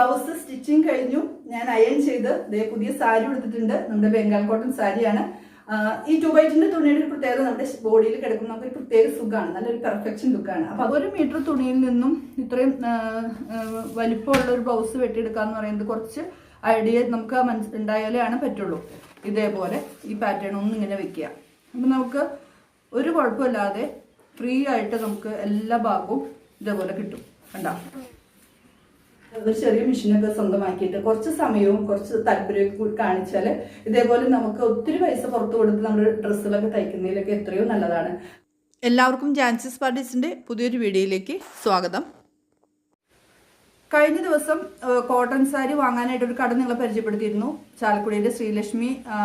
Blouse stitching കഴിഞ്ഞു. ഞാൻ iron ചെയ്ത് ദേ പുതിയ സാരി എടുത്തിട്ടുണ്ട് നമ്മുടെ ബംഗാൾ കോട്ടൺ സാരിയാണ്. ഈ ടു ബൈറ്റിന്റെ തുണിയുടെ ഒരു പ്രത്യേകത നമ്മുടെ ബോഡിയിൽ കിടക്കുന്ന ഒരു പ്രത്യേക സുഖമാണ്. നല്ലൊരു പെർഫെക്ഷൻ ലുക്കാണ് അപ്പൊ ഒരു മീറ്റർ തുണിയിൽ നിന്നും ഇത്രയും വലിപ്പമുള്ള ഒരു ബ്ലൗസ് വെട്ടിയെടുക്കുക എന്ന് പറയുന്നത് കുറച്ച് ഐഡിയ നമുക്ക് ഉണ്ടായാലേ ആണ് പറ്റുള്ളൂ. ഇതേപോലെ ഈ പാറ്റേൺ ഒന്നും ഇങ്ങനെ വെക്കുക. അപ്പം നമുക്ക് ഒരു കുഴപ്പമില്ലാതെ ഫ്രീ ആയിട്ട് നമുക്ക് എല്ലാ ഭാഗവും ഇതേപോലെ കിട്ടും. കണ്ടോ? ഒരു ചെറിയ മെഷീനൊക്കെ സ്വന്തമാക്കിയിട്ട് കുറച്ച് സമയവും കുറച്ച് താല്പര്യമൊക്കെ കൂടി കാണിച്ചാൽ ഇതേപോലെ നമുക്ക് ഒത്തിരി പൈസ പുറത്തു കൊടുത്ത് നമ്മൾ ഡ്രസ്സുകളൊക്കെ തയ്ക്കുന്നതിലൊക്കെ എത്രയോ നല്ലതാണ്. എല്ലാവർക്കും ജാൻസിസ് പാർട്ടീസിന്റെ പുതിയൊരു വീഡിയോയിലേക്ക് സ്വാഗതം. കഴിഞ്ഞ ദിവസം കോട്ടൺ സാരി വാങ്ങാനായിട്ട് ഒരു കട നിങ്ങളെ പരിചയപ്പെടുത്തിയിരുന്നു. ചാലക്കുടിയുടെ ശ്രീലക്ഷ്മി ആ,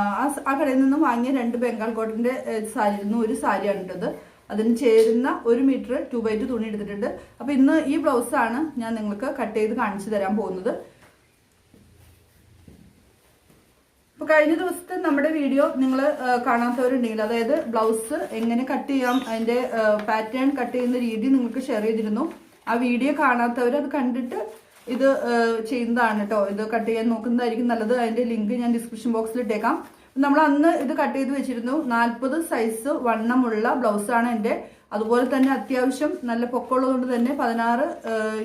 കടയിൽ നിന്നും വാങ്ങിയ രണ്ട് ബംഗാൾ കോട്ടന്റെ സാരിയിൽ നിന്നും ഒരു സാരിയാണ് ഇട്ടത്. അതിന് ചേരുന്ന ഒരു മീറ്റർ ടു ബൈ ടു തുണി എടുത്തിട്ടുണ്ട്. അപ്പൊ ഇന്ന് ഈ ബ്ലൗസ് ആണ് ഞാൻ നിങ്ങൾക്ക് കട്ട് ചെയ്ത് കാണിച്ചു തരാൻ പോകുന്നത്. അപ്പൊ കഴിഞ്ഞ ദിവസത്തെ നമ്മുടെ വീഡിയോ നിങ്ങൾ കാണാത്തവരുണ്ടെങ്കിൽ അതായത് ബ്ലൗസ് എങ്ങനെ കട്ട് ചെയ്യാം അതിന്റെ പാറ്റേൺ കട്ട് ചെയ്യുന്ന രീതി നിങ്ങൾക്ക് ഷെയർ ചെയ്തിരുന്നു. ആ വീഡിയോ കാണാത്തവർ അത് കണ്ടിട്ട് ഇത് ചെയ്യുന്നതാണ് കേട്ടോ ഇത് കട്ട് ചെയ്യാൻ നോക്കുന്നതായിരിക്കും നല്ലത്. അതിന്റെ ലിങ്ക് ഞാൻ ഡിസ്ക്രിപ്ഷൻ ബോക്സിൽ ഇട്ടേക്കാം. നമ്മൾ അന്ന് ഇത് കട്ട് ചെയ്ത് വെച്ചിരുന്നു. നാൽപ്പത് സൈസ് വണ്ണമുള്ള ബ്ലൗസാണ് എന്റെ. അതുപോലെ തന്നെ അത്യാവശ്യം നല്ല പൊക്കമുള്ളതുകൊണ്ട് തന്നെ പതിനാറ്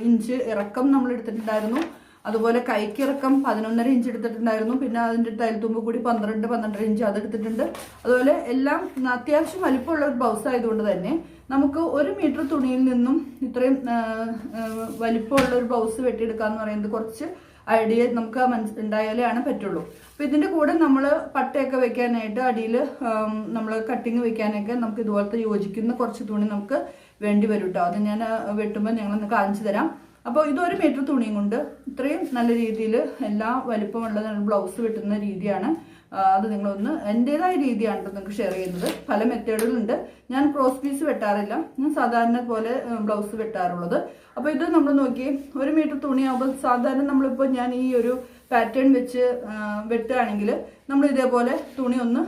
ഇഞ്ച് ഇറക്കം നമ്മൾ എടുത്തിട്ടുണ്ടായിരുന്നു. അതുപോലെ കൈക്കിറക്കം പതിനൊന്നര ഇഞ്ച് എടുത്തിട്ടുണ്ടായിരുന്നു. പിന്നെ അതിന്റെ തയ്യൽത്തുമ്പ് കൂടി പന്ത്രണ്ട് പന്ത്രണ്ടര ഇഞ്ച് അതെടുത്തിട്ടുണ്ട് അതുപോലെ എല്ലാം അത്യാവശ്യം വലിപ്പമുള്ള ഒരു ബ്ലൗസ് ആയതുകൊണ്ട് തന്നെ നമുക്ക് ഒരു മീറ്റർ തുണിയിൽ നിന്നും ഇത്രയും വലിപ്പമുള്ള ഒരു ബ്ലൗസ് വെട്ടിയെടുക്കുക എന്ന് പറയുന്നത് കുറച്ച് ഐഡിയ നമുക്ക് മനസ്സിൽ ഉണ്ടായാലേ ആണ് പറ്റുള്ളൂ. അപ്പോൾ ഇതിന്റെ കൂടെ നമ്മൾ പട്ടയൊക്കെ വെക്കാനായിട്ട് അടിയിൽ നമ്മൾ കട്ടിങ് വെക്കാനൊക്കെ നമുക്ക് ഇതുപോലത്തെ യോജിക്കുന്ന കുറച്ച് തുണി നമുക്ക് വേണ്ടി വരും കേട്ടോ അത് ഞാൻ വെട്ടുമ്പോൾ ഞങ്ങൾ നിങ്ങൾക്ക് കാണിച്ചു തരാം. അപ്പോൾ ഇതൊരു മീറ്റർ തുണിയും കൊണ്ട് ഇത്രയും നല്ല രീതിയിൽ എല്ലാ വലിപ്പമുള്ള ബ്ലൗസ് വെട്ടുന്ന രീതിയാണ് അത് നിങ്ങളൊന്ന് എന്റെതായ രീതിയാണ് നിങ്ങൾക്ക് ഷെയർ ചെയ്യുന്നത്. പല മെത്തേഡുകളുണ്ട് ഞാൻ ക്രോസ് പീസ് വെട്ടാറില്ല. ഞാൻ സാധാരണ പോലെ ബ്ലൗസ് വെട്ടാറുള്ളത്. അപ്പോൾ ഇത് നമ്മൾ നോക്കി ഒരു മീറ്റർ തുണിയാകുമ്പോൾ സാധാരണ നമ്മളിപ്പോൾ ഞാൻ ഈ ഒരു പാറ്റേൺ വെച്ച് വെട്ടുകയാണെങ്കിൽ നമ്മൾ ഇതേപോലെ തുണി ഒന്ന്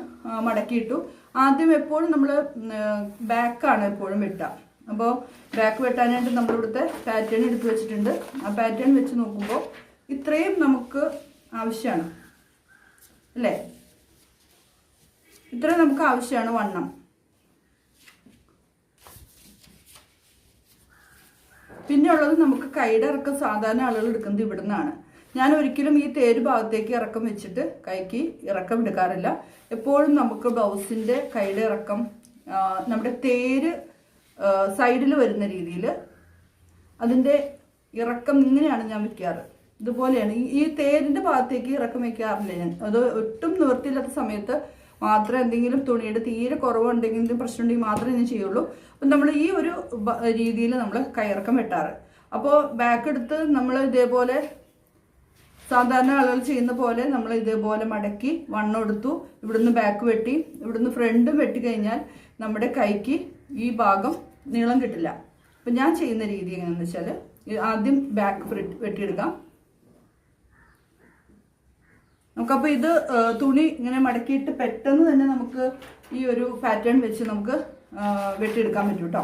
മടക്കിയിട്ടു. ആദ്യം എപ്പോഴും നമ്മൾ ബാക്കാണ് എപ്പോഴും വെട്ടുക അപ്പോൾ ബാക്ക് വെട്ടാനായിട്ട് നമ്മളിവിടുത്തെ പാറ്റേൺ എടുത്ത് വെച്ചിട്ടുണ്ട്. ആ പാറ്റേൺ വെച്ച് നോക്കുമ്പോൾ ഇത്രയും നമുക്ക് ആവശ്യമാണ് അല്ലേ? ഇത്രയും നമുക്ക് ആവശ്യമാണ് വണ്ണം. പിന്നെ ഉള്ളത് നമുക്ക് കൈയുടെ ഇറക്കം സാധാരണ ആളുകൾ എടുക്കുന്നത് ഇവിടെ നിന്നാണ് ഞാൻ ഒരിക്കലും ഈ തേര് ഭാഗത്തേക്ക് ഇറക്കം വെച്ചിട്ട് കൈക്ക് ഇറക്കം എടുക്കാറില്ല. എപ്പോഴും നമുക്ക് ബ്ലൗസിന്റെ കൈയുടെ ഇറക്കം നമ്മുടെ തേര് സൈഡിൽ വരുന്ന രീതിയിൽ അതിന്റെ ഇറക്കം ഇങ്ങനെയാണ് ഞാൻ വെക്കാറ്. ഇതുപോലെയാണ്. ഈ- തേരിന്റെ ഭാഗത്തേക്ക് ഇറക്കം വെക്കാറില്ല ഞാൻ. അത് ഒട്ടും നിവൃത്തിയില്ലാത്ത സമയത്ത് മാത്രം എന്തെങ്കിലും തുണിയുടെ തീരെ കുറവുണ്ടെങ്കിൽ പ്രശ്നമുണ്ടെങ്കിൽ മാത്രമേ ഞാൻ ചെയ്യുള്ളൂ. അപ്പം നമ്മൾ ഈ ഒരു രീതിയിൽ നമ്മൾ കയറക്കം വെട്ടാറ്. അപ്പോൾ ബാക്ക് എടുത്ത് നമ്മൾ ഇതേപോലെ സാധാരണ ആളുകൾ ചെയ്യുന്ന പോലെ നമ്മൾ ഇതേപോലെ മടക്കി വണ്ണം എടുത്തു ഇവിടുന്ന് ബാക്ക് വെട്ടി ഇവിടുന്ന് ഫ്രണ്ടും വെട്ടി കഴിഞ്ഞാൽ നമ്മുടെ കൈക്ക് ഈ ഭാഗം നീളം കിട്ടില്ല. അപ്പം ഞാൻ ചെയ്യുന്ന രീതി എങ്ങനെയാണെന്ന് വെച്ചാൽ ആദ്യം ബാക്ക് വെട്ടിയെടുക്കാം. നമുക്കപ്പോൾ ഇത് തുണി ഇങ്ങനെ മടക്കിയിട്ട് പെട്ടെന്ന് തന്നെ നമുക്ക് ഈ ഒരു പാറ്റേൺ വെച്ച് നമുക്ക് വെട്ടിയെടുക്കാൻ പറ്റും കേട്ടോ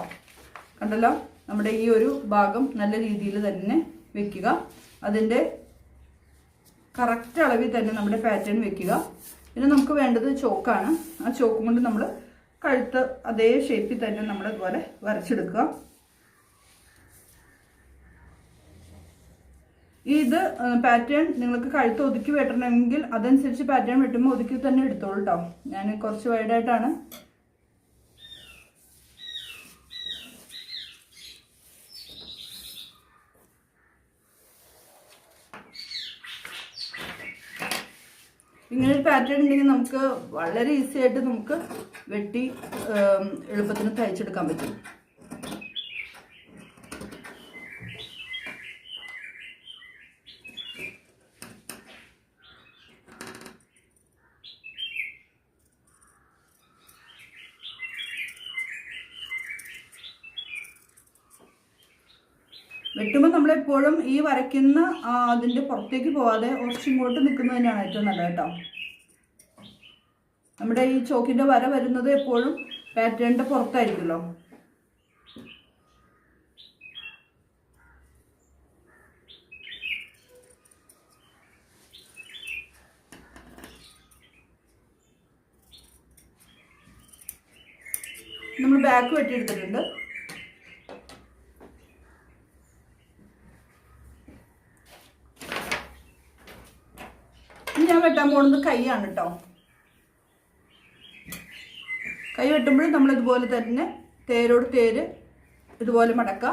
കണ്ടല്ലോ? നമ്മുടെ ഈ ഒരു ഭാഗം നല്ല രീതിയിൽ തന്നെ വെക്കുക. അതിന്റെ കറക്റ്റ് അളവിൽ തന്നെ നമ്മുടെ പാറ്റേൺ വെക്കുക. പിന്നെ നമുക്ക് വേണ്ടത് ചോക്കാണ്. ആ ചോക്കും കൊണ്ട് നമ്മൾ കഴുത്ത് അതേ ഷേപ്പിൽ തന്നെ നമ്മൾ ഇതുപോലെ വരച്ചെടുക്കുക. ഇത് പാറ്റേൺ നിങ്ങൾക്ക് കഴുത്ത് ഒതുക്കി വെട്ടണമെങ്കിൽ അതനുസരിച്ച് പാറ്റേൺ വെട്ടുമ്പോൾ ഒതുക്കി തന്നെ എടുത്തോളൂ കേട്ടോ ഞാൻ കുറച്ച് വൈഡായിട്ടാണ് ഇങ്ങനെ ഒരു പാറ്റേൺ ഉണ്ടെങ്കിൽ നമുക്ക് വളരെ ഈസി ആയിട്ട് നമുക്ക് വെട്ടി എളുപ്പത്തിന് തയ്ച്ചെടുക്കാൻ പറ്റും. വെട്ടുമ്പോൾ നമ്മളെപ്പോഴും ഈ വരയ്ക്കുന്ന അതിന്റെ പുറത്തേക്ക് പോവാതെ കുറച്ചിങ്ങോട്ട് നിൽക്കുന്നതിനാണ് ഏറ്റവും നല്ലത് കേട്ടോ. നമ്മുടെ ഈ ചോക്കിന്റെ വര വരുന്നത് എപ്പോഴും പാറ്റേണിന്റെ പുറത്തായിരിക്കുമല്ലോ. നമ്മൾ ബാക്ക് വെട്ടിയെടുത്തിട്ടുണ്ട്. ഞാൻ വെട്ടാൻ പോകുന്നത് കൈയാണ് കേട്ടോ കൈ വെട്ടുമ്പോഴും നമ്മൾ ഇതുപോലെ തന്നെ തേരോട് തേര് ഇതുപോലെ മടക്കുക.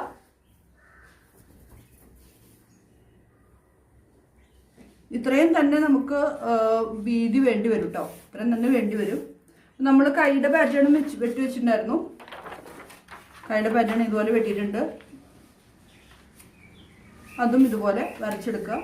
ഇത്രയും തന്നെ നമുക്ക് വീതി വേണ്ടി വരും കേട്ടോ ഇത്രയും തന്നെ വേണ്ടി വരും. നമ്മൾ കൈയുടെ പാറ്റേൺ വെച്ച് വെട്ടി വെച്ചിട്ടുണ്ടായിരുന്നു. കൈയുടെ പാറ്റേൺ ഇതുപോലെ വെട്ടിയിട്ടുണ്ട്. അതും ഇതുപോലെ വരച്ചെടുക്കുക.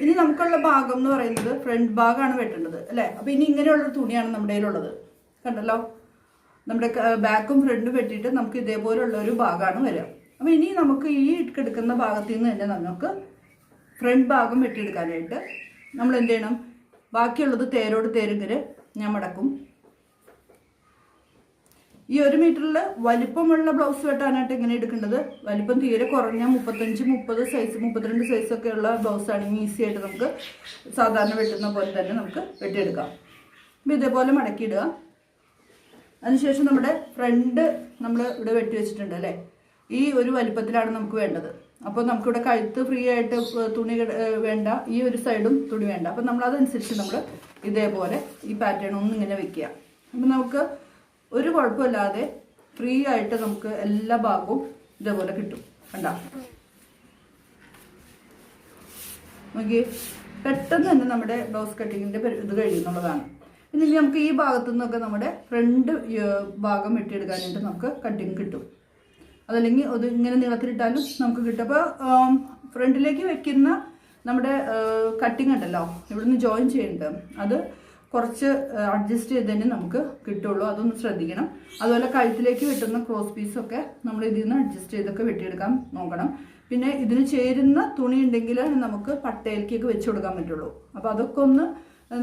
ഇനി നമുക്കുള്ള ഭാഗം എന്ന് പറയുന്നത് ഫ്രണ്ട് ഭാഗമാണ് വെട്ടേണ്ടത് അല്ലേ? അപ്പൊ ഇനി ഇങ്ങനെയുള്ള തുണിയാണ് നമ്മുടെ കയ്യിലുള്ളത്. കണ്ടല്ലോ? നമ്മുടെ ബാക്കും ഫ്രണ്ടും വെട്ടിയിട്ട് നമുക്ക് ഇതേപോലുള്ള ഒരു ഭാഗമാണ് വരിക. അപ്പൊ ഇനി നമുക്ക് ഈ കിടക്കുന്ന ഭാഗത്തു നിന്ന് തന്നെ നമുക്ക് ഫ്രണ്ട് ഭാഗം വെട്ടിയെടുക്കാനായിട്ട് നമ്മൾ എന്ത് ചെയ്യണം? ബാക്കിയുള്ളത് തേരോട് തേരിങ്ങനെ ഞാൻ മടക്കും ഈ ഒരു മീറ്ററിൽ വലിപ്പമുള്ള ബ്ലൗസ് വെട്ടാനായിട്ട് എങ്ങനെ എടുക്കേണ്ടത്? വലിപ്പം തീരെ കുറഞ്ഞ മുപ്പത്തഞ്ച് മുപ്പത് സൈസ് മുപ്പത്തിരണ്ട് സൈസ് ഒക്കെ ഉള്ള ബ്ലൗസ് ആണെങ്കിൽ ഈസി ആയിട്ട് നമുക്ക് സാധാരണ വെട്ടുന്ന പോലെ തന്നെ നമുക്ക് വെട്ടിയെടുക്കാം. അപ്പം ഇതേപോലെ മടക്കിയിടുക. അതിനുശേഷം നമ്മുടെ ഫ്രണ്ട് നമ്മൾ ഇവിടെ വെട്ടി വെച്ചിട്ടുണ്ട് അല്ലേ? ഈ ഒരു വലിപ്പത്തിലാണ് നമുക്ക് വേണ്ടത്. അപ്പോൾ നമുക്കിവിടെ കഴുത്ത് ഫ്രീ ആയിട്ട് തുണി വേണ്ട. ഈ ഒരു സൈഡും തുണി വേണ്ട. അപ്പം നമ്മളതനുസരിച്ച് നമ്മൾ ഇതേപോലെ ഈ പാറ്റേൺ ഒന്ന് ഇങ്ങനെ വെക്കുക. അപ്പം നമുക്ക് ഒരു കുഴപ്പമില്ലാതെ ഫ്രീ ആയിട്ട് നമുക്ക് എല്ലാ ഭാഗവും ഇതേപോലെ കിട്ടും. കണ്ട? നോക്കി പെട്ടെന്ന് തന്നെ നമ്മുടെ ബ്ലൗസ് കട്ടിങ്ങിന്റെ ഇത് കഴിയുന്നുള്ളതാണ് ഇനി നമുക്ക് ഈ ഭാഗത്തു നിന്നൊക്കെ നമ്മുടെ ഫ്രണ്ട് ഭാഗം വെട്ടിയെടുക്കാനായിട്ട് നമുക്ക് കട്ടിങ് കിട്ടും. അതല്ലെങ്കിൽ അത് ഇങ്ങനെ നീളത്തിലിട്ടാലും നമുക്ക് കിട്ടും. അപ്പോൾ ഫ്രണ്ടിലേക്ക് വെക്കുന്ന നമ്മുടെ കട്ടിങ് ഉണ്ടല്ലോ ഇവിടുന്ന് ജോയിൻ ചെയ്യുന്നുണ്ട് അത് കുറച്ച് അഡ്ജസ്റ്റ് ചെയ്ത് തന്നെ നമുക്ക് കിട്ടുള്ളൂ. അതൊന്ന് ശ്രദ്ധിക്കണം. അതുപോലെ കഴുത്തിലേക്ക് വെട്ടുന്ന ക്രോസ് പീസൊക്കെ നമ്മൾ ഇതിൽ നിന്ന് അഡ്ജസ്റ്റ് ചെയ്തൊക്കെ വെട്ടിയെടുക്കാൻ നോക്കണം. പിന്നെ ഇതിന് ചേരുന്ന തുണി ഉണ്ടെങ്കിൽ നമുക്ക് പട്ടയിലേക്കൊക്കെ വെച്ച് കൊടുക്കാൻ പറ്റുള്ളൂ. അപ്പോൾ അതൊക്കെ ഒന്ന്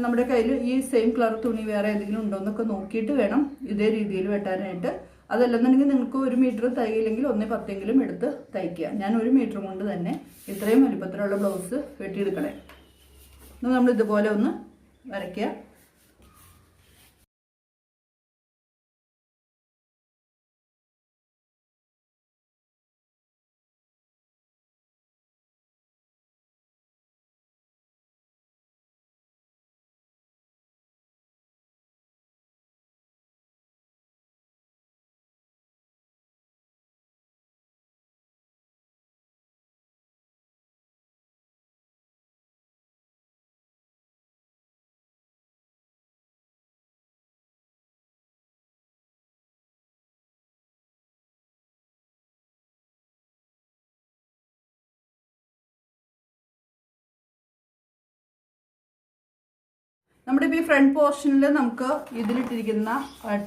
നമ്മുടെ കയ്യിൽ ഈ സെയിം കളർ തുണി വേറെ ഏതെങ്കിലും ഉണ്ടോ എന്നൊക്കെ നോക്കിയിട്ട് വേണം ഇതേ രീതിയിൽ വെട്ടാനായിട്ട്. അതല്ലെന്നുണ്ടെങ്കിൽ നിങ്ങൾക്ക് ഒരു മീറ്റർ തയ്യില്ലെങ്കിൽ ഒന്നേ പത്തെങ്കിലും എടുത്ത് തയ്ക്കുക. ഞാൻ ഒരു മീറ്റർ കൊണ്ട് തന്നെ ഇത്രയും വലിപ്പത്തിലുള്ള ബ്ലൗസ് വെട്ടിയെടുക്കണേ. നമ്മളിതുപോലെ ഒന്ന് വരയ്ക്കുക. നമ്മുടെ ഇപ്പോൾ ഈ ഫ്രണ്ട് പോർഷനിൽ നമുക്ക് ഇതിലിട്ടിരിക്കുന്ന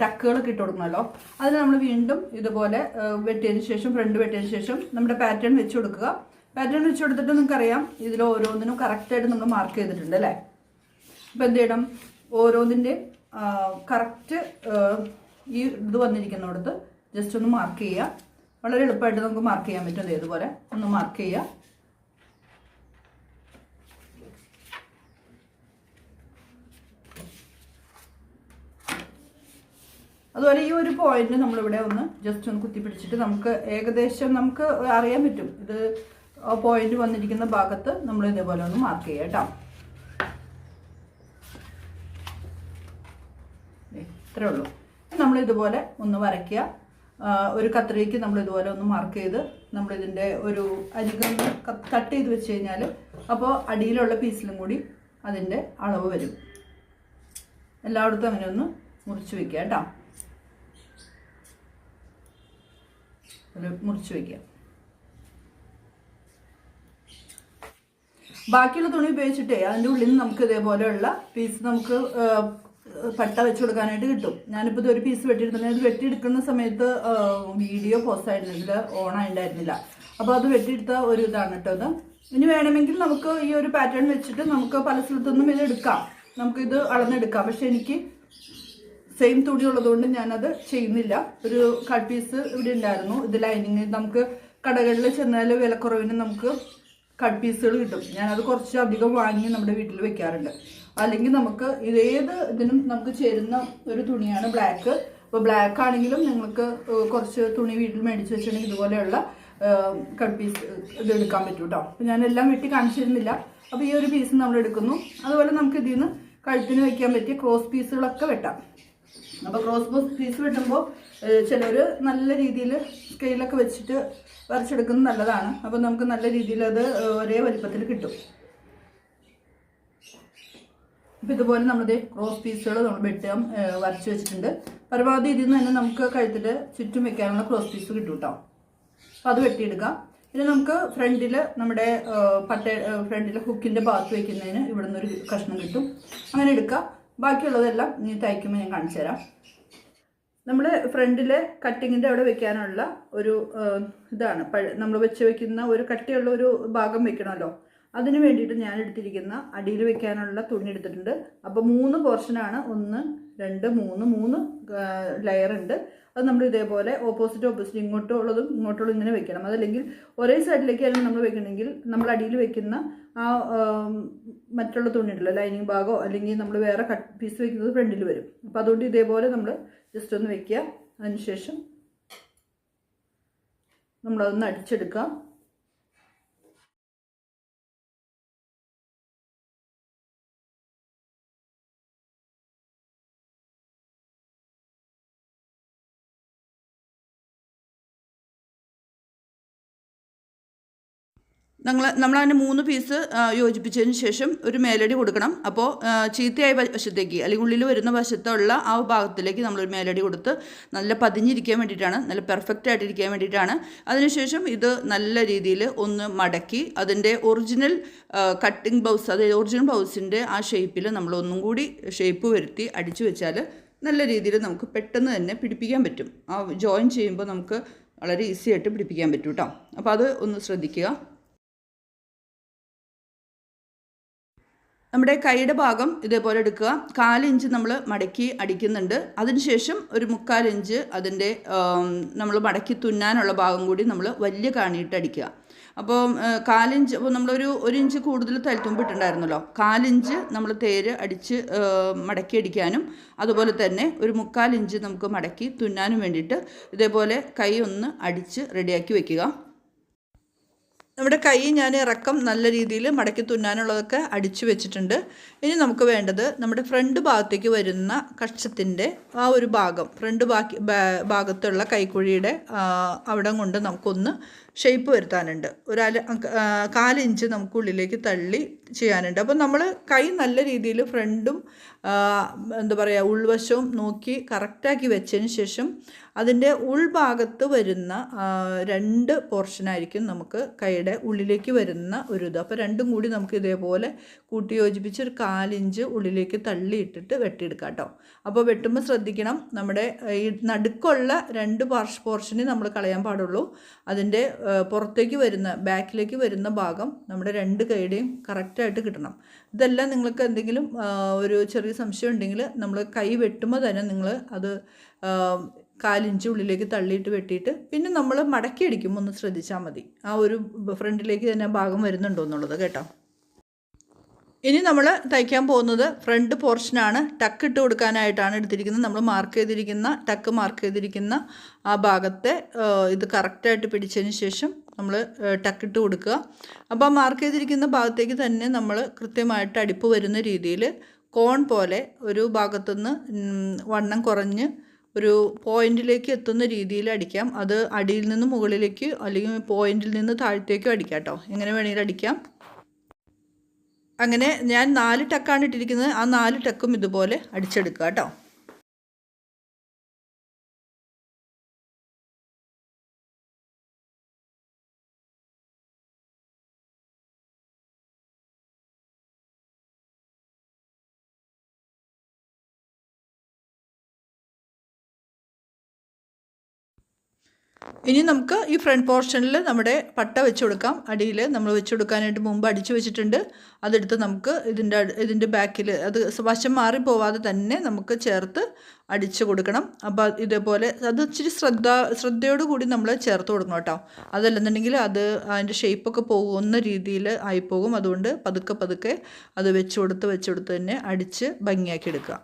ടക്കുകൾ ഇട്ട് കൊടുക്കണമല്ലോ അതിന് നമ്മൾ വീണ്ടും ഇതുപോലെ വെട്ടിയതിന് ശേഷം ഫ്രണ്ട് വെട്ടിയതിന് ശേഷം നമ്മുടെ പാറ്റേൺ വെച്ച് കൊടുക്കുക. പാറ്റേൺ വെച്ച് കൊടുത്തിട്ട് നിങ്ങൾക്കറിയാം ഇതിൽ ഓരോന്നിനും കറക്റ്റായിട്ട് നമ്മൾ മാർക്ക് ചെയ്തിട്ടുണ്ട് അല്ലേ? അപ്പോൾ എന്ത് ചെയ്യണം? ഓരോന്നിന്റെ കറക്റ്റ് ഈ ഇത് വന്നിരിക്കുന്നിടത്ത് ജസ്റ്റ് ഒന്ന് മാർക്ക് ചെയ്യുക. വളരെ എളുപ്പമായിട്ട് നമുക്ക് മാർക്ക് ചെയ്യാൻ പറ്റും. ഇതുപോലെ ഒന്ന് മാർക്ക് ചെയ്യുക. അതുപോലെ ഈ ഒരു പോയിന്റ് നമ്മളിവിടെ ഒന്ന് ജസ്റ്റ് ഒന്ന് കുത്തി പിടിച്ചിട്ട് നമുക്ക് ഏകദേശം നമുക്ക് അറിയാൻ പറ്റും. ഇത് പോയിന്റ് വന്നിരിക്കുന്ന ഭാഗത്ത് നമ്മൾ ഇതേപോലെ ഒന്ന് മാർക്ക് ചെയ്യാം കേട്ടോ. ഇത്രേ ഉള്ളൂ. നമ്മൾ ഇതുപോലെ ഒന്ന് വരയ്ക്കുക. ഒരു കത്രിക്ക് നമ്മൾ ഇതുപോലെ ഒന്ന് മാർക്ക് ചെയ്ത് നമ്മൾ ഇതിന്റെ ഒരു അരികം കട്ട് ചെയ്ത് വെച്ച് കഴിഞ്ഞാൽ അപ്പോൾ അടിയിലുള്ള പീസിലും കൂടി അതിന്റെ അളവ് വരും. എല്ലായിടത്തും അങ്ങനെ ഒന്ന് മുറിച്ച് വെക്കുക കേട്ടോ. ഒരു മുറിച്ച് വെക്കുക. ബാക്കിയുള്ള തുണി ഉപയോഗിച്ചിട്ടേ അതിന്റെ ഉള്ളിൽ നിന്ന് നമുക്ക് ഇതേപോലെയുള്ള പീസ് നമുക്ക് പട്ട വെച്ച് കൊടുക്കാനായിട്ട് കിട്ടും. ഞാനിപ്പോൾ ഇത് ഒരു പീസ് വെട്ടിയെടുക്കുന്നത് ഇത് വെട്ടിയെടുക്കുന്ന സമയത്ത് വീഡിയോ പോസ്റ്റ് ആയിരുന്നില്ല ഓൺ ആയിട്ടുണ്ടായിരുന്നില്ല. അപ്പോൾ അത് വെട്ടിയെടുത്ത ഒരു ഇതാണ് കേട്ടോ അത് ഇനി വേണമെങ്കിൽ നമുക്ക് ഈ ഒരു പാറ്റേൺ വെച്ചിട്ട് നമുക്ക് പല സ്ഥലത്തുനിന്നും ഇത് എടുക്കാം. നമുക്കിത് അളന്നെടുക്കാം. പക്ഷെ എനിക്ക് സെയിം തുണി ഉള്ളതുകൊണ്ട് ഞാനത് ചെയ്യുന്നില്ല. ഒരു കട്ട് പീസ് ഇവിടെ ഉണ്ടായിരുന്നു. ഇത് ലൈനിങ് നമുക്ക് കടകളിൽ ചെന്നാൽ വിലക്കുറവിന് നമുക്ക് കട്ട് പീസുകൾ കിട്ടും. ഞാനത് കുറച്ച് അധികം വാങ്ങി നമ്മുടെ വീട്ടിൽ വെക്കാറുണ്ട്. അല്ലെങ്കിൽ നമുക്ക് ഇതേത് ഇതിനും നമുക്ക് ചേരുന്ന ഒരു തുണിയാണ് ബ്ലാക്ക് അപ്പോൾ ബ്ലാക്ക് ആണെങ്കിലും നിങ്ങൾക്ക് കുറച്ച് തുണി വീട്ടിൽ മേടിച്ച് വെച്ചിട്ടുണ്ടെങ്കിൽ ഇതുപോലെയുള്ള കട്ട് പീസ് ഇത് എടുക്കാൻ പറ്റും കേട്ടോ അപ്പോൾ ഞാനെല്ലാം വെട്ടി കാണിച്ചിരുന്നില്ല. അപ്പോൾ ഈ ഒരു പീസ് നമ്മൾ എടുക്കുന്നു അതുപോലെ നമുക്ക് ഇതിൽ നിന്ന് കഴുത്തിന് വയ്ക്കാൻ പറ്റിയ ക്രോസ് പീസുകളൊക്കെ വെട്ടാം. അപ്പോൾ ക്രോസ് ബോസ് പീസ് വെട്ടുമ്പോൾ ചിലർ നല്ല രീതിയിൽ സ്കെയിലൊക്കെ വെച്ചിട്ട് വരച്ചെടുക്കുന്നത് നല്ലതാണ്. അപ്പോൾ നമുക്ക് നല്ല രീതിയിൽ അത് ഒരേ വലിപ്പത്തിൽ കിട്ടും. അപ്പോൾ ഇതുപോലെ നമ്മുടെ ക്രോസ് പീസുകൾ നമ്മൾ വെട്ടാൻ വരച്ച് വെച്ചിട്ടുണ്ട്. പരമാവധി ഇതിൽ നിന്ന് തന്നെ നമുക്ക് കഴുത്തിട്ട് ചുറ്റും വെക്കാനുള്ള ക്രോസ് പീസ് കിട്ടും കേട്ടോ അപ്പോൾ അത് വെട്ടിയെടുക്കാം. പിന്നെ നമുക്ക് ഫ്രണ്ടിൽ നമ്മുടെ പട്ടേ ഫ്രണ്ടിൽ ഹുക്കിന്റെ ഭാഗത്ത് വയ്ക്കുന്നതിന് ഇവിടെ നിന്നൊരു കഷ്ണം കിട്ടും. അങ്ങനെ എടുക്കാം. ബാക്കിയുള്ളതെല്ലാം ഇനി തയ്ക്കുമ്പോൾ ഞാൻ കാണിച്ചു തരാം. നമ്മൾ ഫ്രണ്ടിലെ കട്ടിങ്ങിന്റെ അവിടെ വെക്കാനുള്ള ഒരു ഇതാണ്. നമ്മൾ വെച്ച് വെക്കുന്ന ഒരു കട്ടിയുള്ള ഒരു ഭാഗം വെക്കണമല്ലോ. അതിന് വേണ്ടിയിട്ട് ഞാൻ എടുത്തിരിക്കുന്ന അടിയിൽ വെക്കാനുള്ള തുണി എടുത്തിട്ടുണ്ട്. അപ്പോൾ മൂന്ന് പോർഷനാണ്. ഒന്ന് രണ്ട് മൂന്ന് മൂന്ന് ലെയർ ഉണ്ട്. അത് നമ്മൾ ഇതേപോലെ ഓപ്പോസിറ്റ് ഓപ്പോസിറ്റ് ഇങ്ങോട്ടും ഉള്ളതും ഇങ്ങോട്ടുള്ളതും ഇങ്ങനെ വെക്കണം. അതല്ലെങ്കിൽ ഒരേ സൈഡിലേക്കായിരുന്നു നമ്മൾ വെക്കണമെങ്കിൽ നമ്മൾ അടിയിൽ വെക്കുന്ന ആ മറ്റുള്ള തുണി ഉണ്ടല്ലോ ലൈനിങ് ഭാഗമോ അല്ലെങ്കിൽ നമ്മൾ വേറെ കട്ട് പീസ് വെക്കുന്നത് ഫ്രണ്ടിൽ വരും. അപ്പോൾ അതുകൊണ്ട് ഇതേപോലെ നമ്മൾ ജസ്റ്റ് ഒന്ന് വെക്കുക. അതിനുശേഷം നമ്മളതൊന്ന് അടിച്ചെടുക്കുക ഞങ്ങൾ നമ്മളതിന് മൂന്ന് പീസ് യോജിപ്പിച്ചതിന് ശേഷം ഒരു മേലടി കൊടുക്കണം. അപ്പോൾ ചീത്തയായ വശത്തേക്ക് അല്ലെങ്കിൽ ഉള്ളിൽ വരുന്ന വശത്തുള്ള ആ ഭാഗത്തിലേക്ക് നമ്മളൊരു മേലടി കൊടുത്ത് നല്ല പതിഞ്ഞിരിക്കാൻ വേണ്ടിയിട്ടാണ് നല്ല പെർഫെക്റ്റ് ആയിട്ടിരിക്കാൻ വേണ്ടിയിട്ടാണ്. അതിനുശേഷം ഇത് നല്ല രീതിയിൽ ഒന്ന് മടക്കി അതിന്റെ ഒറിജിനൽ കട്ടിങ് ബ്ലൗസ് അതായത് ഒറിജിനൽ ബ്ലൗസിന്റെ ആ ഷേപ്പിൽ നമ്മൾ ഒന്നും കൂടി ഷേപ്പ് വരുത്തി അടിച്ചു വെച്ചാൽ നല്ല രീതിയിൽ നമുക്ക് പെട്ടെന്ന് തന്നെ പിടിപ്പിക്കാൻ പറ്റും. ആ ജോയിൻ ചെയ്യുമ്പോൾ നമുക്ക് വളരെ ഈസി ആയിട്ട് പിടിപ്പിക്കാൻ പറ്റും കേട്ടോ അപ്പോൾ അത് ഒന്ന് ശ്രദ്ധിക്കുക. നമ്മുടെ കൈയുടെ ഭാഗം ഇതേപോലെ എടുക്കുക. കാലിഞ്ച് നമ്മൾ മടക്കി അടിക്കുന്നുണ്ട്. അതിനുശേഷം ഒരു മുക്കാലിഞ്ച് അതിന്റെ നമ്മൾ മടക്കി തുന്നാനുള്ള ഭാഗം കൂടി നമ്മൾ വലിയ കാണിയിട്ട് അടിക്കുക. അപ്പോൾ കാലിഞ്ച് അപ്പോൾ നമ്മളൊരു ഒരു ഇഞ്ച് കൂടുതൽ തലത്തുമ്പിട്ടുണ്ടായിരുന്നല്ലോ കാലിഞ്ച് നമ്മൾ തേര് അടിച്ച് മടക്കി അടിക്കാനും അതുപോലെ തന്നെ ഒരു മുക്കാലിഞ്ച് നമുക്ക് മടക്കി തുന്നാനും വേണ്ടിയിട്ട് ഇതേപോലെ കൈ ഒന്ന് അടിച്ച് റെഡിയാക്കി വെക്കുക. നമ്മുടെ കൈ ഞാൻ ഇറക്കം നല്ല രീതിയിൽ മടക്കി തുന്നാനുള്ളതൊക്കെ അടിച്ചു വെച്ചിട്ടുണ്ട്. ഇനി നമുക്ക് വേണ്ടത് നമ്മുടെ ഫ്രണ്ട് ഭാഗത്തേക്ക് വരുന്ന കക്ഷത്തിന്റെ ആ ഒരു ഭാഗം ഫ്രണ്ട് ബാക്കി ഭാഗത്തുള്ള കൈക്കുഴിയുടെ അവിടം കൊണ്ട് നമുക്കൊന്ന് ഷേപ്പ് വരുത്താനുണ്ട്. ഒരു അര കാലിഞ്ച് നമുക്ക് ഉള്ളിലേക്ക് തള്ളി ചെയ്യാനുണ്ട്. അപ്പം നമ്മൾ കൈ നല്ല രീതിയിൽ ഫ്രണ്ടും എന്താ പറയുക ഉൾവശവും നോക്കി കറക്റ്റാക്കി വെച്ചതിന് ശേഷം അതിന്റെ ഉൾഭാഗത്ത് വരുന്ന രണ്ട് പോർഷനായിരിക്കും നമുക്ക് കൈയുടെ ഉള്ളിലേക്ക് വരുന്ന ഒരു ഇത്. അപ്പോൾ രണ്ടും കൂടി നമുക്ക് ഇതേപോലെ കൂട്ടി യോജിപ്പിച്ച് ഒരു കാലിഞ്ച് ഉള്ളിലേക്ക് തള്ളിയിട്ടിട്ട് വെട്ടിയെടുക്കാം കേട്ടോ. അപ്പോൾ വെട്ടുമ്പോൾ ശ്രദ്ധിക്കണം നമ്മുടെ ഈ നടുക്കുള്ള രണ്ട് പാർഷ് പോർഷനെ നമ്മൾ കളയാൻ പാടുള്ളൂ. അതിന്റെ പുറത്തേക്ക് വരുന്ന ബാക്കിലേക്ക് വരുന്ന ഭാഗം നമ്മുടെ രണ്ട് കൈയുടെയും കറക്റ്റായിട്ട് കിട്ടണം. ഇതെല്ലാം നിങ്ങൾക്ക് എന്തെങ്കിലും ഒരു ചെറിയ സംശയം ഉണ്ടെങ്കിൽ നമ്മൾ കൈ വെട്ടുമ്പോൾ തന്നെ നിങ്ങൾ അത് കാലിഞ്ച് ഉള്ളിലേക്ക് തള്ളിയിട്ട് വെട്ടിയിട്ട് പിന്നെ നമ്മൾ മടക്കി അടിക്കുമ്പോൾ ഒന്ന് ശ്രദ്ധിച്ചാൽ മതി. ആ ഒരു ഫ്രണ്ടിലേക്ക് തന്നെ ഭാഗം വരുന്നുണ്ടോ എന്നുള്ളത് കേട്ടോ. ഇനി നമ്മൾ തയ്ക്കാൻ പോകുന്നത് ഫ്രണ്ട് പോർഷനാണ് ടക്ക് ഇട്ട് കൊടുക്കാനായിട്ടാണ് എടുത്തിരിക്കുന്നത്. നമ്മൾ മാർക്ക് ചെയ്തിരിക്കുന്ന ടക്ക് മാർക്ക് ചെയ്തിരിക്കുന്ന ആ ഭാഗത്തെ ഇത് കറക്റ്റായിട്ട് പിടിച്ചതിന് ശേഷം നമ്മൾ ടക്ക് ഇട്ട് കൊടുക്കുക. അപ്പോൾ മാർക്ക് ചെയ്തിരിക്കുന്ന ഭാഗത്തേക്ക് തന്നെ നമ്മൾ കൃത്യമായിട്ട് അടുപ്പ് വരുന്ന രീതിയിൽ കോൺ പോലെ ഒരു ഭാഗത്തുനിന്ന് വണ്ണം കുറഞ്ഞ് ഒരു പോയിന്റിലേക്ക് എത്തുന്ന രീതിയിൽ അടിക്കാം. അത് അടിയിൽ നിന്ന് മുകളിലേക്ക് അല്ലെങ്കിൽ പോയിന്റിൽ നിന്ന് താഴത്തേക്കും അടിക്കാം കേട്ടോ എങ്ങനെ വേണമെങ്കിലും അടിക്കാം. അങ്ങനെ ഞാൻ നാല് ടക്കാണ് ഇട്ടിരിക്കുന്നത്. ആ നാല് ടക്കും ഇതുപോലെ അടിച്ചെടുക്കുക കേട്ടോ ഇനി നമുക്ക് ഈ ഫ്രണ്ട് പോർഷനിൽ നമ്മുടെ പട്ട വെച്ച് കൊടുക്കാം. അടിയിൽ നമ്മൾ വെച്ച് കൊടുക്കാനായിട്ട് മുമ്പ് അടിച്ചു വെച്ചിട്ടുണ്ട്. അതെടുത്ത് നമുക്ക് ഇതിന്റെ ഇതിന്റെ ബാക്കിൽ അത് വശം മാറിപ്പോവാതെ തന്നെ നമുക്ക് ചേർത്ത് അടിച്ചു കൊടുക്കണം. അപ്പോൾ ഇതേപോലെ അത് ഇച്ചിരി ശ്രദ്ധ ശ്രദ്ധയോട് കൂടി നമ്മൾ ചേർത്ത് കൊടുക്കണം കേട്ടോ. അതല്ലെന്നുണ്ടെങ്കിൽ അത് അതിന്റെ ഷേപ്പൊക്കെ പോകുന്ന രീതിയിൽ ആയിപ്പോകും. അതുകൊണ്ട് പതുക്കെ പതുക്കെ അത് വെച്ച് കൊടുത്ത് കൊടുത്ത് തന്നെ അടിച്ച് ഭംഗിയാക്കി എടുക്കുക.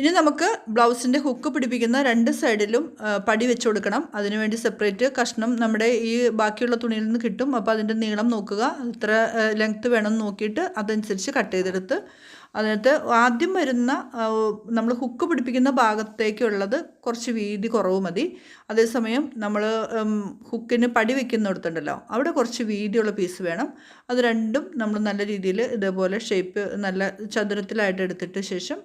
ഇനി നമുക്ക് ബ്ലൗസിന്റെ ഹുക്ക് പിടിപ്പിക്കുന്ന രണ്ട് സൈഡിലും പടി വെച്ച് കൊടുക്കണം. അതിനുവേണ്ടി സെപ്പറേറ്റ് കഷ്ണം നമ്മുടെ ഈ ബാക്കിയുള്ള തുണിയിൽ നിന്ന് കിട്ടും. അപ്പോൾ അതിന്റെ നീളം നോക്കുക. ഇത്ര ലെങ്ത്ത് വേണം നോക്കിയിട്ട് അതനുസരിച്ച് കട്ട് ചെയ്തെടുത്ത്. അതിനകത്ത് ആദ്യം വരുന്ന നമ്മൾ ഹുക്ക് പിടിപ്പിക്കുന്ന ഭാഗത്തേക്കുള്ളത് കുറച്ച് വീതി കുറവ് മതി. അതേസമയം നമ്മൾ ഹുക്കിന് പടി വെക്കുന്നിടത്തുണ്ടല്ലോ അവിടെ കുറച്ച് വീതിയുള്ള പീസ് വേണം. അത് രണ്ടും നമ്മൾ നല്ല രീതിയിൽ ഇതേപോലെ ഷേപ്പ് നല്ല ചതുരത്തിലായിട്ട് എടുത്തിട്ട് ശേഷം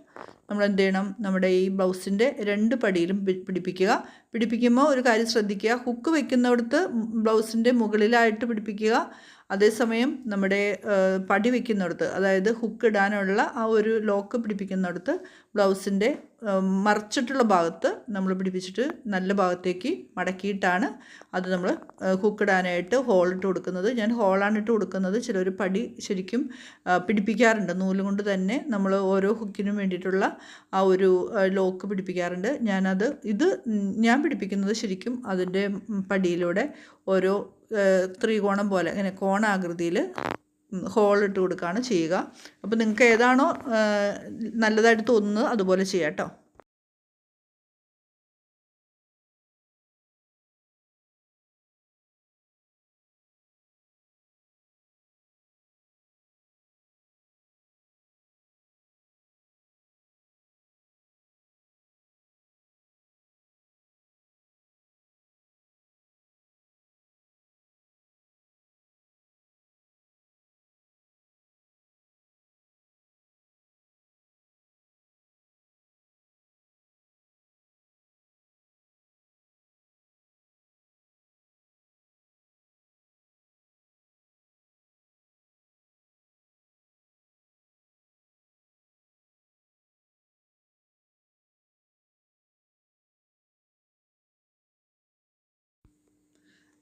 നമ്മൾ എന്ത് ചെയ്യണം നമ്മുടെ ഈ ബ്ലൗസിന്റെ രണ്ട് പടിയിലും പിടിപ്പിക്കുക. പിടിപ്പിക്കുമ്പോൾ ഒരു കാര്യം ശ്രദ്ധിക്കുക. ഹുക്ക് വയ്ക്കുന്നിടത്ത് ബ്ലൗസിന്റെ മുകളിലായിട്ട് പിടിപ്പിക്കുക. അതേസമയം നമ്മുടെ പടി വയ്ക്കുന്നിടത്ത് അതായത് ഹുക്ക് ഇടാനുള്ള ആ ഒരു ലോക്ക് പിടിപ്പിക്കുന്നിടത്ത് ബ്ലൗസിന്റെ മറിച്ചിട്ടുള്ള ഭാഗത്ത് നമ്മൾ പിടിപ്പിച്ചിട്ട് നല്ല ഭാഗത്തേക്ക് മടക്കിയിട്ടാണ് അത് നമ്മൾ ഹുക്ക് ഇടാനായിട്ട് ഹോൾ ഇട്ട് കൊടുക്കുന്നത്. ഞാൻ ഹോളാണ് ഇട്ട് കൊടുക്കുന്നത്. ചിലർ പടി ശരിക്കും പിടിപ്പിക്കാറുണ്ട്. നൂൽ കൊണ്ട് തന്നെ നമ്മൾ ഓരോ ഹുക്കിനും വേണ്ടിയിട്ടുള്ള ആ ഒരു ലോക്ക് പിടിപ്പിക്കാറുണ്ട്. ഞാനത് ഇത് ഞാൻ പിടിപ്പിക്കുന്നത് ശരിക്കും അതിന്റെ പടിയിലൂടെ ഓരോ ത്രികോണം പോലെ ഇങ്ങനെ കോണാകൃതിയിൽ ഹോൾ ഇട്ട് കൊടുക്കുകയാണ് ചെയ്യുക. അപ്പോൾ നിങ്ങൾക്ക് ഏതാണോ നല്ലതായിട്ട് തോന്നുന്നത് അതുപോലെ ചെയ്യാം കേട്ടോ.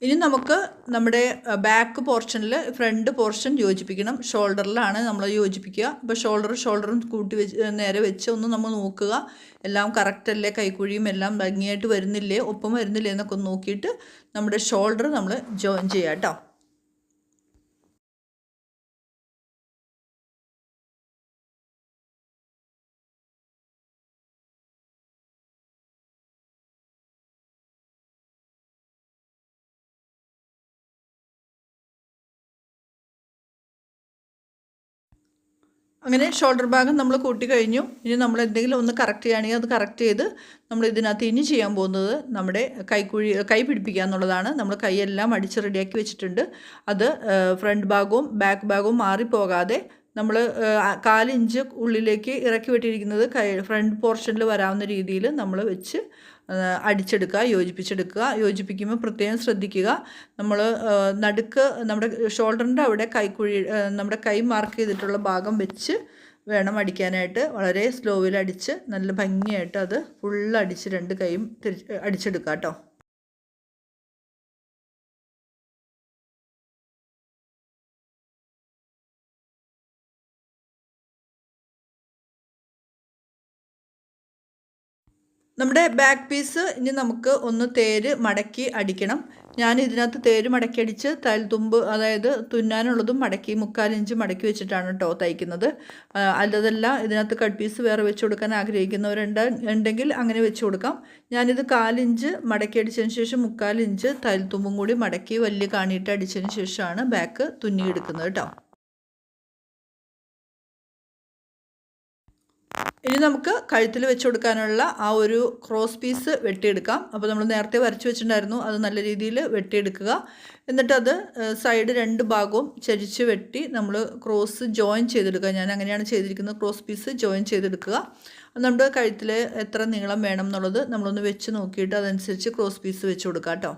ഇനി നമുക്ക് നമ്മുടെ ബാക്ക് പോർഷനിൽ ഫ്രണ്ട് പോർഷൻ യോജിപ്പിക്കണം. ഷോൾഡറിലാണ് നമ്മൾ യോജിപ്പിക്കുക. അപ്പോൾ ഷോൾഡർ ഷോൾഡറും കൂട്ടി വെച്ച് നേരെ വെച്ച് ഒന്ന് നമ്മൾ നോക്കുക. എല്ലാം കറക്റ്റല്ലേ കൈക്കുഴിയും എല്ലാം ഭംഗിയായിട്ട് വരുന്നില്ലേ? ഒപ്പം വരുന്നില്ലേ? എന്നൊക്കെ നോക്കിയിട്ട് നമ്മുടെ ഷോൾഡർ നമ്മൾ ജോയിൻ ചെയ്യാം കേട്ടോ. അങ്ങനെ ഷോൾഡർ ഭാഗം നമ്മൾ കൂട്ടി കഴിഞ്ഞു. ഇനി നമ്മൾ എന്തെങ്കിലും ഒന്ന് കറക്റ്റ് ചെയ്യുകയാണെങ്കിൽ അത് കറക്റ്റ് ചെയ്ത് നമ്മൾ ഇതിനകത്ത് ഇനി ചെയ്യാൻ പോകുന്നത് നമ്മുടെ കൈക്കുഴി കൈ പിടിപ്പിക്കുക എന്നുള്ളതാണ്. നമ്മൾ കൈയെല്ലാം അടിച്ച് റെഡിയാക്കി വെച്ചിട്ടുണ്ട്. അത് ഫ്രണ്ട് ഭാഗവും ബാക്ക് ഭാഗവും മാറിപ്പോകാതെ നമ്മൾ കാലിഞ്ച് ഉള്ളിലേക്ക് ഇറക്കി വിട്ടിരിക്കുന്നത് കൈ ഫ്രണ്ട് പോർഷനിൽ വരാവുന്ന രീതിയിൽ നമ്മൾ വെച്ച് അടിച്ചെടുക്കുക യോജിപ്പിച്ചെടുക്കുക. യോജിപ്പിക്കുമ്പോൾ പ്രത്യേകം ശ്രദ്ധിക്കുക. നമ്മൾ നടുക്ക് നമ്മുടെ ഷോൾഡറിന്റെ അവിടെ കൈക്കുഴി നമ്മുടെ കൈ മാർക്ക് ചെയ്തിട്ടുള്ള ഭാഗം വെച്ച് വേണം അടിക്കാനായിട്ട്. വളരെ സ്ലോവിൽ അടിച്ച് നല്ല ഭംഗിയായിട്ട് അത് ഫുൾ അടിച്ച് രണ്ട് കൈയും തിരിച്ച് അടിച്ചെടുക്കുക കേട്ടോ. നമ്മുടെ ബാക്ക് പീസ് ഇനി നമുക്ക് ഒന്ന് തേര് മടക്കി അടിക്കണം. ഞാൻ ഇതിനകത്ത് തേര് മടക്കി അടിച്ച് തൽത്തുമ്പ് അതായത് തുന്നാനുള്ളതും മടക്കി മുക്കാലിഞ്ച് മടക്കി വെച്ചിട്ടാണ് കേട്ടോ തയ്ക്കുന്നത്. അല്ലതല്ല ഇതിനകത്ത് കട്ട് പീസ് വേറെ വെച്ച് കൊടുക്കാൻ ആഗ്രഹിക്കുന്നവരുണ്ട് ഉണ്ടെങ്കിൽ അങ്ങനെ വെച്ച് കൊടുക്കാം. ഞാനിത് കാലിഞ്ച് മടക്കി അടിച്ചതിന് ശേഷം മുക്കാലിഞ്ച് തൽത്തുമ്പും കൂടി മടക്കി വലിയ കാണിയിട്ട് അടിച്ചതിന് ശേഷമാണ് ബാക്ക് തുന്നിയെടുക്കുന്നത് കേട്ടോ ഇനി നമുക്ക് കഴുത്തിൽ വെച്ച് കൊടുക്കാനുള്ള ആ ഒരു ക്രോസ് പീസ് വെട്ടിയെടുക്കാം. അപ്പോൾ നമ്മൾ നേരത്തെ വരച്ച് വെച്ചിട്ടുണ്ടായിരുന്നു അത് നല്ല രീതിയിൽ വെട്ടിയെടുക്കുക. എന്നിട്ട് അത് സൈഡ് രണ്ട് ഭാഗവും ചരിച്ച് വെട്ടി നമ്മൾ ക്രോസ് ജോയിൻ ചെയ്തെടുക്കുക. ഞാൻ അങ്ങനെയാണ് ചെയ്തിരിക്കുന്നത് ക്രോസ് പീസ് ജോയിൻ ചെയ്തെടുക്കുക. നമ്മുടെ കഴുത്തിൽ എത്ര നീളം വേണം എന്നുള്ളത് നമ്മളൊന്ന് വെച്ച് നോക്കിയിട്ട് അതനുസരിച്ച് ക്രോസ് പീസ് വെച്ച് കൊടുക്കാം കേട്ടോ.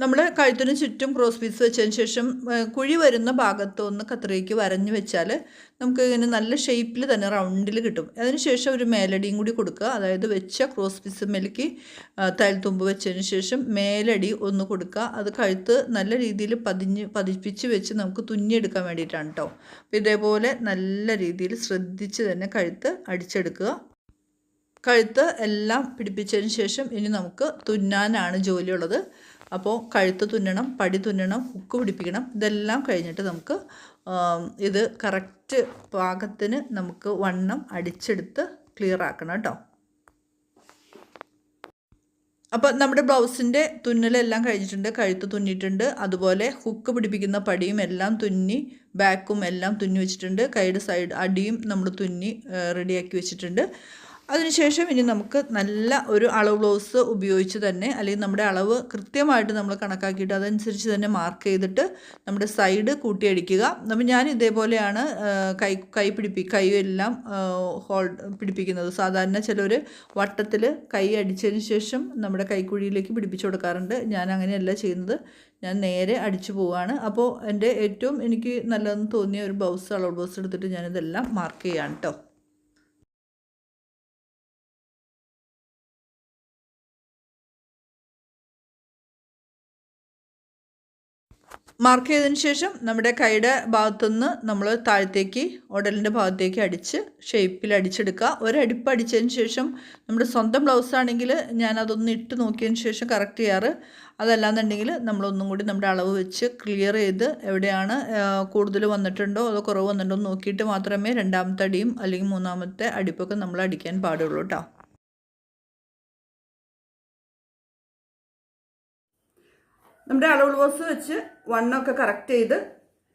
നമ്മൾ കഴുത്തിന് ചുറ്റും ക്രോസ് പീസ് വെച്ചതിന് ശേഷം കുഴി വരുന്ന ഭാഗത്തൊന്ന് കത്രിക്ക് വരഞ്ഞ് വെച്ചാൽ നമുക്ക് ഇങ്ങനെ നല്ല ഷേപ്പിൽ തന്നെ റൗണ്ടിൽ കിട്ടും. അതിനുശേഷം ഒരു മേലടിയും കൂടി കൊടുക്കുക. അതായത് വെച്ച ക്രോസ് പീസ് മേലേക്ക് തൈൽത്തുമ്പ് വെച്ചതിന് ശേഷം മേലടി ഒന്ന് കൊടുക്കുക. അത് കഴുത്ത് നല്ല രീതിയിൽ പതിഞ്ഞ് പതിപ്പിച്ച് വെച്ച് നമുക്ക് തുന്നിയെടുക്കാൻ വേണ്ടിയിട്ടാണ് കേട്ടോ അപ്പോൾ ഇതേപോലെ നല്ല രീതിയിൽ ശ്രദ്ധിച്ച് തന്നെ കഴുത്ത് അടിച്ചെടുക്കുക. കഴുത്ത് എല്ലാം പിടിപ്പിച്ചതിന് ശേഷം ഇനി നമുക്ക് തുന്നാനാണ് ജോലിയുള്ളത്. അപ്പോൾ കഴുത്ത് തുന്നണം പടി തുന്നണം ഹുക്ക് പിടിപ്പിക്കണം ഇതെല്ലാം കഴിഞ്ഞിട്ട് നമുക്ക് ഇത് കറക്റ്റ് പാകത്തിന് നമുക്ക് വണ്ണം അടിച്ചെടുത്ത് ക്ലിയർ ആക്കണം കേട്ടോ. അപ്പോൾ നമ്മുടെ ബ്ലൗസിന്റെ തുന്നലെല്ലാം കഴിഞ്ഞിട്ടുണ്ട് കഴുത്ത് തുന്നിയിട്ടുണ്ട് അതുപോലെ ഹുക്ക് പിടിപ്പിക്കുന്ന പടിയും എല്ലാം തുന്നി ബാക്കും എല്ലാം തുന്നി വെച്ചിട്ടുണ്ട് കൈയുടെ സൈഡ് അടിയും നമ്മൾ തുന്നി റെഡിയാക്കി വെച്ചിട്ടുണ്ട്. അതിനുശേഷം ഇനി നമുക്ക് നല്ല ഒരു അളവ് ബ്ലൗസ് ഉപയോഗിച്ച് തന്നെ അല്ലെങ്കിൽ നമ്മുടെ അളവ് കൃത്യമായിട്ട് നമ്മൾ കണക്കാക്കിയിട്ട് അതനുസരിച്ച് തന്നെ മാർക്ക് ചെയ്തിട്ട് നമ്മുടെ സൈഡ് കൂട്ടിയടിക്കുക അപ്പം ഞാൻ ഇതേപോലെയാണ് കൈ കൈ പിടിപ്പി കൈ എല്ലാം ഹോൾഡ് പിടിപ്പിക്കുന്നത്. സാധാരണ ചിലർ വട്ടത്തിൽ കൈ അടിച്ചതിന് ശേഷം നമ്മുടെ കൈക്കുഴിയിലേക്ക് പിടിപ്പിച്ചു കൊടുക്കാറുണ്ട്. ഞാൻ അങ്ങനെയല്ല ചെയ്യുന്നത്. ഞാൻ നേരെ അടിച്ചു പോവുകയാണ് അപ്പോൾ എന്റെ ഏറ്റവും എനിക്ക് നല്ലതെന്ന് തോന്നിയ ഒരു ബ്ലൗസ് അളവ് ബ്ലൗസ് എടുത്തിട്ട് ഞാനിതെല്ലാം മാർക്ക് ചെയ്യാണ് കേട്ടോ മാർക്ക് ചെയ്തതിന് ശേഷം നമ്മുടെ കൈയുടെ ഭാഗത്തുനിന്ന് നമ്മൾ താഴത്തേക്ക് ഉടലിന്റെ ഭാഗത്തേക്ക് അടിച്ച് ഷേപ്പിൽ അടിച്ചെടുക്കുക. ഒരടിപ്പ് അടിച്ചതിന് ശേഷം നമ്മുടെ സ്വന്തം ബ്ലൗസ് ആണെങ്കിൽ ഞാൻ അതൊന്ന് ഇട്ട് നോക്കിയതിന് ശേഷം കറക്റ്റ് ചെയ്യാറ്. അതല്ലാന്നുണ്ടെങ്കിൽ നമ്മളൊന്നും കൂടി നമ്മുടെ അളവ് വെച്ച് ക്ലിയർ ചെയ്ത് എവിടെയാണ് കൂടുതൽ വന്നിട്ടുണ്ടോ അതോ കുറവ് വന്നിട്ടുണ്ടോ നോക്കിയിട്ട് മാത്രമേ രണ്ടാമത്തെ അടിയും അല്ലെങ്കിൽ മൂന്നാമത്തെ അടിപ്പൊക്കെ നമ്മൾ അടിക്കാൻ പാടുള്ളൂ കേട്ടോ നമ്മുടെ അളവ് ബോസ് വെച്ച് വണ്ണമൊക്കെ കറക്റ്റ് ചെയ്ത്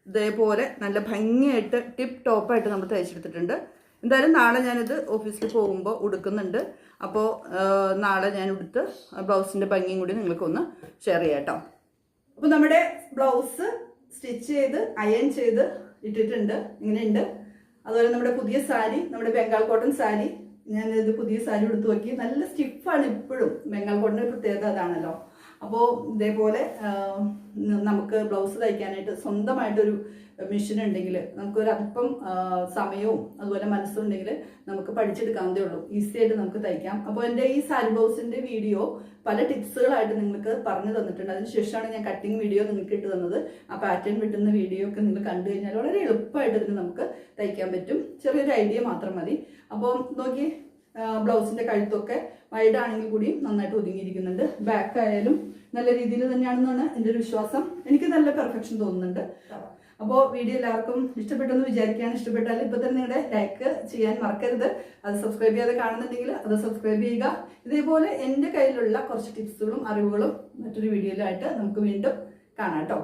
ഇതേപോലെ നല്ല ഭംഗിയായിട്ട് ടിപ്പ് ടോപ്പായിട്ട് നമ്മൾ തയ്ച്ചെടുത്തിട്ടുണ്ട്. എന്തായാലും നാളെ ഞാനിത് ഓഫീസിൽ പോകുമ്പോൾ ഉടുക്കുന്നുണ്ട്. അപ്പോൾ നാളെ ഞാൻ ഉടുത്ത് ബ്ലൗസിന്റെ ഭംഗിയും കൂടി നിങ്ങൾക്കൊന്ന് ഷെയർ ചെയ്യാം കേട്ടോ അപ്പോൾ നമ്മുടെ ബ്ലൗസ് സ്റ്റിച്ച് ചെയ്ത് അയൺ ചെയ്ത് ഇട്ടിട്ടുണ്ട്. ഇങ്ങനെയുണ്ട്. അതുപോലെ നമ്മുടെ പുതിയ സാരി നമ്മുടെ ബംഗാൾ കോട്ടൺ സാരി. ഞാനിത് പുതിയ സാരി എടുത്തു നോക്കി. നല്ല സ്റ്റിഫാണ് ഇപ്പോഴും. ബംഗാൾ കോട്ടന്റെ പ്രത്യേകത അതാണല്ലോ. അപ്പോൾ ഇതേപോലെ നമുക്ക് ബ്ലൗസ് തയ്ക്കാനായിട്ട് സ്വന്തമായിട്ടൊരു മെഷീൻ ഉണ്ടെങ്കിൽ നമുക്കൊരു അല്പം സമയവും അതുപോലെ മനസ്സും ഉണ്ടെങ്കിൽ നമുക്ക് പഠിച്ചെടുക്കാവുന്നതേ ഉള്ളൂ. ഈസി ആയിട്ട് നമുക്ക് തയ്ക്കാം. അപ്പോൾ എന്റെ ഈ സാരി ബ്ലൗസിന്റെ വീഡിയോ പല ടിപ്സുകളായിട്ട് നിങ്ങൾക്ക് പറഞ്ഞു തന്നിട്ടുണ്ട്. അതിനുശേഷമാണ് ഞാൻ കട്ടിങ് വീഡിയോ നിങ്ങൾക്ക് ഇട്ട് തന്നത്. ആ പാറ്റേൺ വിട്ടുന്ന വീഡിയോ ഒക്കെ നിങ്ങൾ കണ്ടു കഴിഞ്ഞാൽ വളരെ എളുപ്പമായിട്ട് ഇതിന് നമുക്ക് തയ്ക്കാൻ പറ്റും. ചെറിയൊരു ഐഡിയ മാത്രം മതി. അപ്പോൾ നോക്കി ബ്ലൗസിന്റെ കഴുത്തൊക്കെ വൈഡ് ആണെങ്കിൽ കൂടി നന്നായിട്ട് ഒതുങ്ങിയിരിക്കുന്നുണ്ട്. ബാക്ക് ആയാലും നല്ല രീതിയിൽ തന്നെയാണെന്നാണ് എന്റെ ഒരു വിശ്വാസം. എനിക്ക് നല്ല പെർഫെക്ഷൻ തോന്നുന്നുണ്ട്. അപ്പോൾ വീഡിയോ എല്ലാവർക്കും ഇഷ്ടപ്പെട്ടെന്ന് വിചാരിക്കാൻ ഇഷ്ടപ്പെട്ടാൽ ഇപ്പോൾ തന്നെ നിങ്ങളുടെ ലൈക്ക് ചെയ്യാൻ മറക്കരുത്. അത് സബ്സ്ക്രൈബ് ചെയ്യാതെ കാണുന്നുണ്ടെങ്കിൽ അത് സബ്സ്ക്രൈബ് ചെയ്യുക. ഇതേപോലെ എന്റെ കയ്യിലുള്ള കുറച്ച് ടിപ്സുകളും അറിവുകളും മറ്റൊരു വീഡിയോയിലായിട്ട് നമുക്ക് വീണ്ടും കാണാം കേട്ടോ.